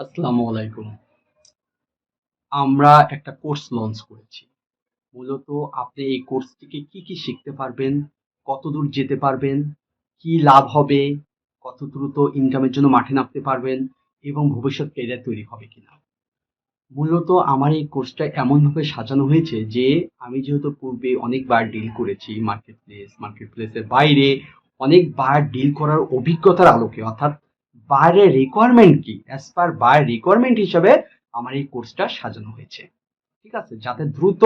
আসসালামু আলাইকুম। আমরা একটা কোর্স লঞ্চ করেছি। মূলত আপনি এই কোর্স থেকে কি কি শিখতে পারবেন, কত দূর যেতে পারবেন, কি লাভ হবে, কত দ্রুত ইনকামের জন্য মাঠে নামতে পারবেন এবং ভবিষ্যৎ ক্যারিয়ার তৈরি হবে কিনা। মূলত আমার এই কোর্সটা এমনভাবে সাজানো হয়েছে যে, আমি যেহেতু পূর্বে অনেকবার ডিল করেছি মার্কেট প্লেস মার্কেট প্লেসের বাইরে, অনেকবার ডিল করার অভিজ্ঞতার আলোকে, অর্থাৎ বাইরের রিকোয়ারমেন্ট কি? অ্যাজ পার বাইরের রিকোয়ারমেন্ট হিসাবে আমার এই কোর্সটা সাজানো হয়েছে। ঠিক আছে? যাতে দ্রুত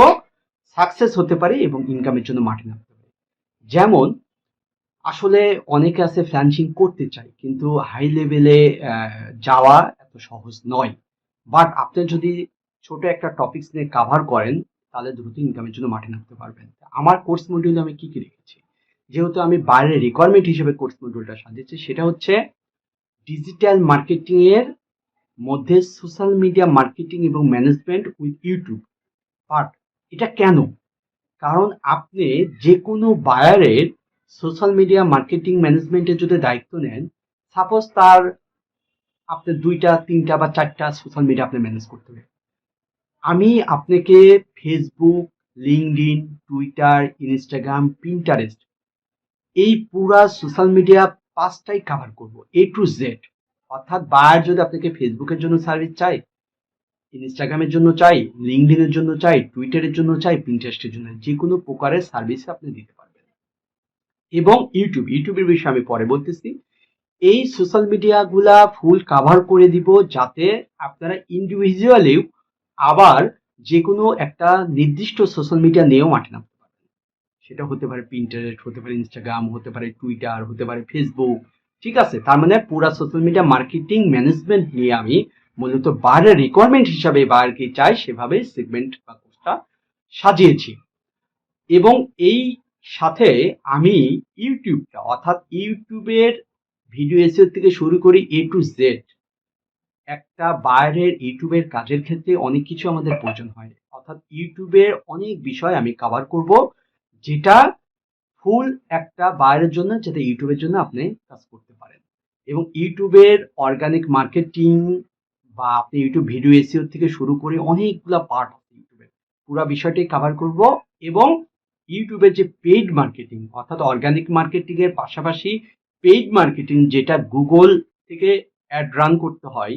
সাকসেস হতে পারে এবং ইনকামের জন্য মাঠে নামতে পারে। যেমন, আসলে অনেকে আছে ফ্ল্যান্সিং করতে চায় কিন্তু হাই লেভেলে যাওয়া এত সহজ নয়। বাট আপনি যদি ছোট একটা টপিকস নিয়ে কাভার করেন, তাহলে দ্রুত ইনকামের জন্য মাঠে নামতে পারবেন। আমার কোর্স মডিউলে আমি কি কি রেখেছি? যেহেতু আমি বাইরের রিকোয়ারমেন্ট হিসেবে কোর্স মডিউলটা সাজিয়েছি, সেটা হচ্ছে ডিজিটাল মার্কেটিং এর মধ্যে সোশ্যাল মিডিয়া মার্কেটিং এবং ম্যানেজমেন্ট উইথ ইউটিউব পার্ট এটা কেন? কারণ আপনি যে কোনো বায়ারের সোশ্যাল মিডিয়া মার্কেটিং ম্যানেজমেন্টের যদি দায়িত্ব নেন সাপোজ তার আপনি দুইটা, তিনটা বা চারটা সোশ্যাল মিডিয়া আপনি ম্যানেজ করতে হবে আমি আপনাকে Facebook LinkedIn Twitter Instagram Pinterest এই পুরা সোশ্যাল মিডিয়া পাঁচটাই কভার করব এ টু জেড অর্থাৎ বায়ার যদি আপনাকে ফেসবুকের জন্য সার্ভিস চাই ইনস্টাগ্রামের জন্য চাই লিঙ্কডিনের জন্য চাই টুইটারের জন্য চাই পিন্টারেস্টের জন্য, যে কোনো প্রকারের সার্ভিস আপনি দিতে পারবেন। এবং ইউটিউব ইউটিউবের বিষয়ে আমি পরে বলতেছি। এই সোশ্যাল মিডিয়াগুলা ফুল কাভার করে দিব যাতে আপনারা ইন্ডিভিজুয়ালিও আবার যে কোনো একটা নির্দিষ্ট সোশ্যাল মিডিয়া নিয়েও মাঠে নামতে সেটা হতে পারে পিন্টারেস্ট হতে পারে ইনস্টাগ্রাম হতে পারে টুইটার হতে পারে ফেসবুক ঠিক আছে? তার মানে পুরা সোশ্যাল মিডিয়া মার্কেটিং ম্যানেজমেন্ট নিয়ে আমি মূলত বাইরের রিকোয়ারমেন্ট হিসাবে বাইরকে চাই, সেভাবে সেগমেন্ট বা কোর্সটা সাজিয়েছি। এবং এই সাথে আমি ইউটিউবটা অর্থাৎ ইউটিউবের ভিডিও এসিও থেকে শুরু করি এ টু জেড একটা বাইরের ইউটিউবের কাজের ক্ষেত্রে অনেক কিছু আমাদের প্রয়োজন হয়। অর্থাৎ ইউটিউবের অনেক বিষয় আমি কভার করব। যেটা ফুল একটা বাইরের জন্য যাতে ইউটিউবের জন্য আপনি কাজ করতে পারেন। এবং ইউটিউবের অর্গানিক মার্কেটিং বা আপনি ইউটিউব ভিডিও এসিও থেকে শুরু করে অনেকগুলো পার্ট আছে ইউটিউবের। পুরো বিষয়টি কভার করব এবং ইউটিউবের যে পেইড মার্কেটিং অর্থাৎ অর্গানিক মার্কেটিং এর পাশাপাশি পেইড মার্কেটিং যেটা গুগল থেকে অ্যাড রান করতে হয়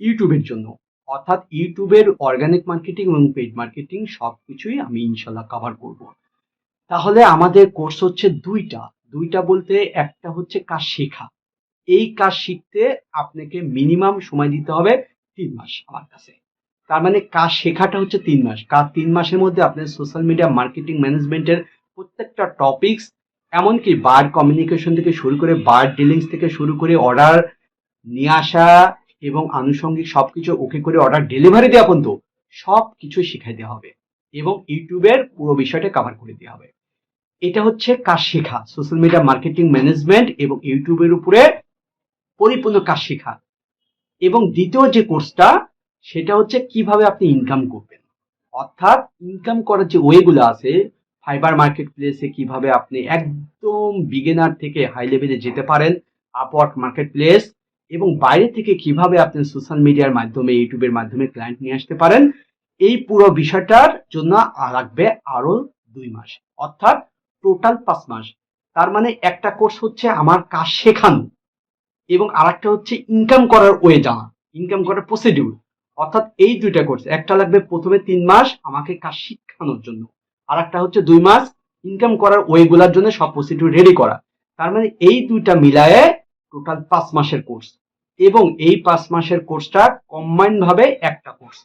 ইউটিউবের জন্য। অর্থাৎ ইউটিউবের অর্গানিক মার্কেটিং এবং পেইড মার্কেটিং সব কিছুই আমি ইনশাল্লাহ কভার করব। তাহলে আমাদের কোর্স হচ্ছে দুইটা। দুইটা বলতে একটা হচ্ছে কাজ শেখা। এই কাজ শিখতে আপনাকে মিনিমাম সময় দিতে হবে তিন মাস আমার কাছে। তার মানে কাজ শেখাটা হচ্ছে তিন মাস। কাজ তিন মাসের মধ্যে আপনার সোশ্যাল মিডিয়া মার্কেটিং ম্যানেজমেন্টের প্রত্যেকটা টপিকস এমনকি বার কমিউনিকেশন থেকে শুরু করে বার ডিলিংস থেকে শুরু করে অর্ডার নিয়ে আসা এবং আনুষঙ্গিক সবকিছু ওকে করে অর্ডার ডেলিভারি দেওয়া পর্যন্ত সব কিছু শিখাই দেওয়া হবে। এবং ইউটিউবের পুরো বিষয়টা কভার করে দেওয়া হবে। এটা হচ্ছে কাজ শেখা সোশ্যাল মিডিয়া মার্কেটিং ম্যানেজমেন্ট এবং ইউটিউবের উপরে পরিপূর্ণ কাজ শেখা। এবং দ্বিতীয় যে কোর্সটা সেটা হচ্ছে কীভাবে আপনি ইনকাম করবেন। অর্থাৎ ইনকাম করার যে ওয়েগুলো আছে ফাইবার মার্কেট প্লেসে কীভাবে আপনি একদম বিগিনার থেকে হাই লেভেলে যেতে পারেন আপওয়ার্ক মার্কেট প্লেস এবং বাইরে থেকে কীভাবে আপনি সোশ্যাল মিডিয়ার মাধ্যমে, ইউটিউবের মাধ্যমে ক্লায়েন্ট নিয়ে আসতে পারেন এই পুরো বিষয়টার জন্য লাগবে আরও দুই মাস, অর্থাৎ টোটাল পাঁচ মাস। তার মানে একটা কোর্স হচ্ছে আমার কাজ শেখানো এবং আরেকটা হচ্ছে ইনকাম করার ওয়ে জানা ইনকাম করার প্রসিডিউর অর্থাৎ এই দুইটা কোর্স একটা লাগবে প্রথমে তিন মাস আমাকে কাজ শিখানোর জন্য আর একটা হচ্ছে দুই মাস ইনকাম করার ওয়েগুলার জন্য সব প্রসিডিউর রেডি করা। তার মানে এই দুইটা মিলায়ে টোটাল পাঁচ মাসের কোর্স এবং এই পাঁচ মাসের কোর্সটা কম্বাইন্ড ভাবে একটা কোর্স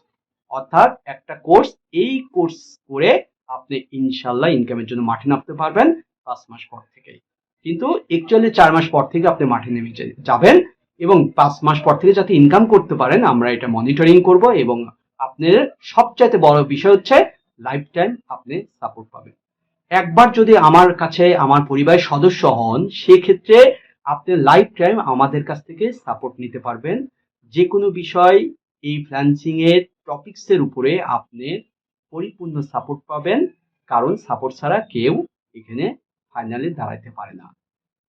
অর্থাৎ একটা কোর্স এই কোর্স করে আপনি ইনশাল্লাহ ইনকামের জন্য মাঠে নামতে পারবেন পাঁচ মাস পর থেকেই। কিন্তু একচুয়ালি চার মাস পর থেকে আপনি মাঠে নেমে যাবেন এবং পাঁচ মাস পর থেকে যাতে ইনকাম করতে পারেন, আমরা এটা মনিটরিং করব এবং আপনার সবচাইতে বড় বিষয় হচ্ছে লাইফ টাইম আপনি সাপোর্ট পাবেন। একবার যদি আমার কাছে আমার পরিবারের সদস্য হন, সেক্ষেত্রে আপনি লাইফ টাইম আমাদের কাছ থেকে সাপোর্ট নিতে পারবেন। যে কোনো বিষয়, এই ফ্ল্যান্সিং এর টপিকস এর উপরে আপনি পরিপূর্ণ সাপোর্ট পাবেন, কারণ সাপোর্ট ছাড়া কেউ এখানে ফাইনালি দাঁড়াইতে পারে না।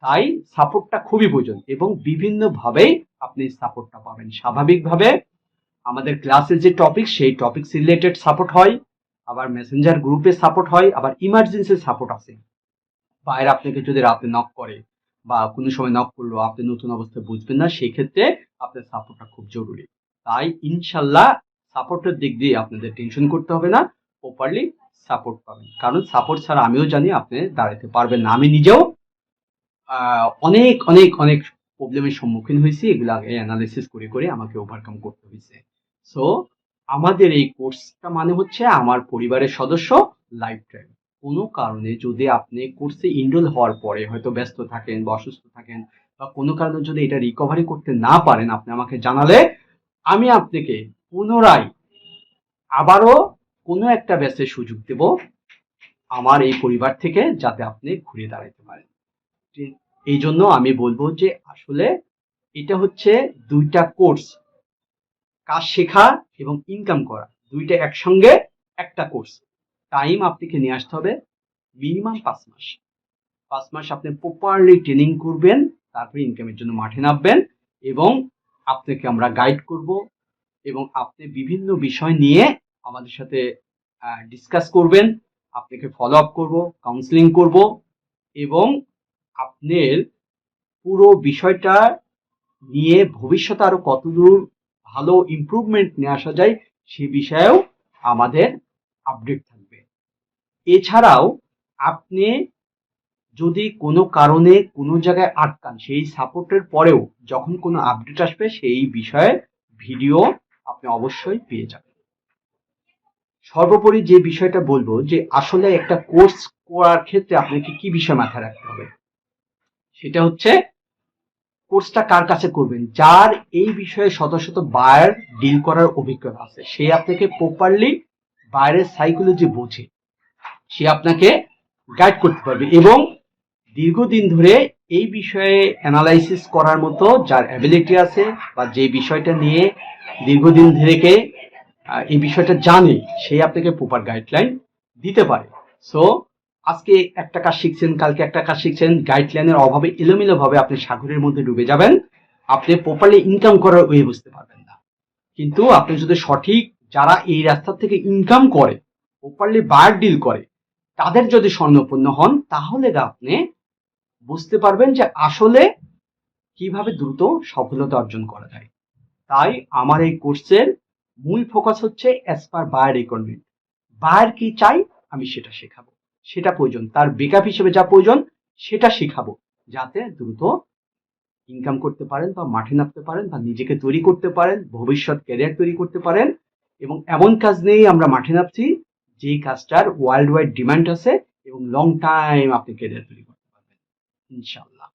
তাই সাপোর্টটা খুবই প্রয়োজন এবং বিভিন্নভাবেই আপনি সাপোর্টটা পাবেন। স্বাভাবিকভাবে আমাদের ক্লাসের যে টপিক সেই টপিক রিলেটেড সাপোর্ট হয়, আবার মেসেঞ্জার গ্রুপে সাপোর্ট হয়, আবার ইমার্জেন্সি সাপোর্ট আছে। বাইরে আপনাকে যদি রাতে নক করে বা কোনো সময় নক করল, আপনি নতুন অবস্থায় বুঝবেন না সেই ক্ষেত্রে আপনার সাপোর্টটা খুব জরুরি। তাই ইনশাল্লাহ সাপোর্টের দিক দিয়ে আপনাদের টেনশন করতে হবে না প্রপারলি সাপোর্ট পাবেন। কারণ সাপোর্ট ছাড়া আমিও জানি আপনি দাঁড়াতে পারবেন না। আমি নিজেও অনেক অনেক অনেক প্রবলেমের সম্মুখীন হয়েছি। এগুলো আগে অ্যানালিসিস করে করে আমাকে ওভারকাম করতে হয়েছে। সো আমাদের এই কোর্সটা মানে হচ্ছে আমার পরিবারের সদস্য লাইফ টাইম কোনো কারণে যদি আপনি কোর্সে ইনরোল হওয়ার পরে হয়তো ব্যস্ত থাকেন বা অসুস্থ থাকেন বা কোনো কারণে যদি এটা রিকভারি করতে না পারেন, আপনি আমাকে জানালে আমি আপনাকে পুনরায় আবারও কোনো একটা ব্যাচের সুযোগ দেব আমার এই পরিবার থেকে যাতে আপনি ঘুরে দাঁড়াতে পারেন। এই জন্য আমি বলব যে আসলে এটা হচ্ছে দুইটা কোর্স, কাজ শেখা এবং ইনকাম করা। দুইটা একসঙ্গে একটা কোর্স। টাইম আপনাকে নিয়ে আসতে হবে মিনিমাম পাঁচ মাস। পাঁচ মাস আপনি প্রপারলি ট্রেনিং করবেন, তারপরে ইনকামের জন্য মাঠে নামবেন এবং আপনাকে আমরা গাইড করব এবং আপনি বিভিন্ন বিষয় নিয়ে আমাদের সাথে ডিসকাস করবেন। আপনাকে ফলো আপ করব কাউন্সিলিং করব এবং আপনার পুরো বিষয়টা নিয়ে ভবিষ্যতে আরও কতদূর ভালো ইমপ্রুভমেন্ট নিয়ে আসা যায় সে বিষয়েও আমাদের আপডেট থাকবে। এছাড়াও আপনি যদি কোনো কারণে কোনো জায়গায় আটকান, সেই সাপোর্টের পরেও যখন কোনো আপডেট আসবে, সেই বিষয়ে ভিডিও আপনি অবশ্যই পেয়ে যাবেন। সর্বোপরি যে বিষয়টা বলব যে আসলে একটা কোর্স করার ক্ষেত্রে আপনাকে কি বিষয় মাথায় রাখতে হবে? সেটা হচ্ছে কোর্সটা কার কাছে করবেন? যার এই বিষয়ে শত শত বায়ার ডিল করার অভিজ্ঞতা আছে। সে আপনাকে প্রপারলি বাইরের সাইকোলজি বোঝে। সে আপনাকে গাইড করতে পারবে এবং দীর্ঘদিন ধরে এই বিষয়ে অ্যানালাইসিস করার মতো যার অ্যাবিলিটি আছে বা যে বিষয়টা নিয়ে দীর্ঘদিন থেকে এই বিষয়টা জানে সেই আপনাকে প্রপার গাইডলাইন দিতে পারে। সো আজকে একটা কাজ শিখছেন, কালকে একটা কাজ শিখছেন গাইডলাইনের অভাবে এলোমেলো ভাবে আপনি সাগরের মধ্যে ডুবে যাবেন। আপনি প্রপারলি ইনকাম করার ওয়ে বুঝতে পারবেন না। কিন্তু আপনি যদি সঠিক যারা এই রাস্তা থেকে ইনকাম করে প্রপারলি বায়ার ডিল করে, তাদের যদি স্বর্ণপূর্ণ হন, তাহলে আপনি বুঝতে পারবেন যে আসলে কীভাবে দ্রুত সফলতা অর্জন করা যায়। তাই আমার এই কোর্সের মূল ফোকাস হচ্ছে as per buyer requirement buyer কি চাই, আমি সেটা শেখাবো। সেটা প্রয়োজন, তার বেকআপ হিসেবে যা প্রয়োজন, সেটা শেখাবো। যাতে দ্রুত ইনকাম করতে পারেন বা মাঠে নামতে পারেন বা নিজেকে তৈরি করতে পারেন, ভবিষ্যৎ ক্যারিয়ার তৈরি করতে পারেন এবং এমন কাজ নিয়েই আমরা মাঠে নামছি, যেই কাজটার ওয়ার্ল্ড ওয়াইড ডিমান্ড আছে এবং লং টাইম আপনি ক্যারিয়ার তৈরি করতে পারবেন ইনশাল্লাহ